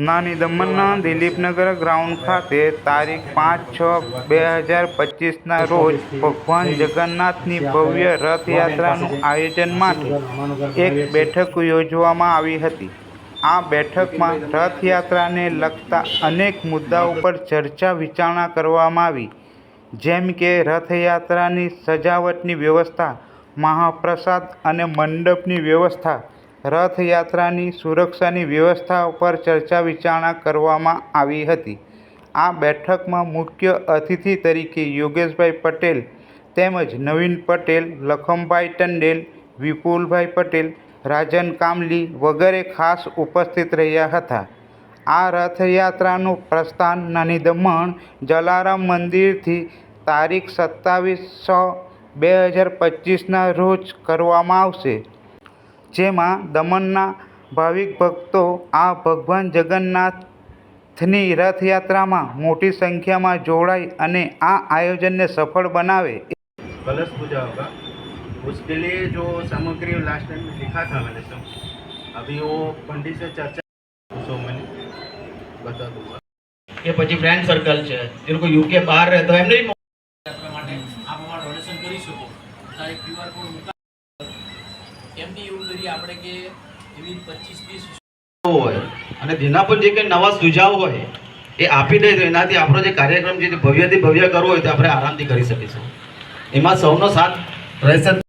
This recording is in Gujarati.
નાની દમણના દિલીપનગર ગ્રાઉન્ડ ખાતે તારીખ પાંચ છ બે હજાર પચીસના રોજ ભગવાન જગન્નાથની ભવ્ય રથયાત્રાનું આયોજન માટે એક બેઠક યોજવામાં આવી હતી. આ બેઠકમાં રથયાત્રાને લગતા અનેક મુદ્દાઓ પર ચર્ચા વિચારણા કરવામાં આવી, જેમ કે રથયાત્રાની સજાવટની વ્યવસ્થા, મહાપ્રસાદ અને મંડપની વ્યવસ્થા રથયાત્રાની સુરક્ષાની વ્યવસ્થા પર ચર્ચા વિચારણા કરવામાં આવી હતી. આ બેઠકમાં મુખ્ય અતિથિ તરીકે યોગેશભાઈ પટેલ તેમજ નવીન પટેલ, લખમભાઈ ટંડેલ, વિપુલભાઈ પટેલ, રાજન કામલી વગેરે ખાસ ઉપસ્થિત રહ્યા હતા. આ રથયાત્રાનું પ્રસ્થાન નાની દમણ જલારામ મંદિરથી તારીખ સત્તાવીસ છ બે હજાર પચીસના રોજ કરવામાં આવશે. જેમાં દમણના ભાવિક ભક્તો આ ભગવાન જગન્નાથની રથયાત્રામાં મોટી સંખ્યામાં જોડાય અને આ આયોજનને સફળ બનાવે कलश पूजा होगा उसके लिए जो सामग्री लास्ट टाइम में लिखा था मैंने सब अभी वो पंडित से चर्चा तो मैंने बता दूंगा કે પછી ફ્રેન્ડ સર્કલ છે જે લોકો યુકે બહાર રહેતા હોય એમને બી યાત્રા માટે આ પ્રમાણે ડોનેશન કરી શકો તારીખ ક્યુઆર કોડ મૂકા અને તેના પર જે કંઈ નવા સુઝાવ હોય, એ આપી દે તો એનાથી આપણો જે કાર્યક્રમ જે ભવ્યથી ભવ્ય કરવો હોય, તો આપણે આરામથી કરી શકીશું. એમાં સૌનો સાથ રહેશે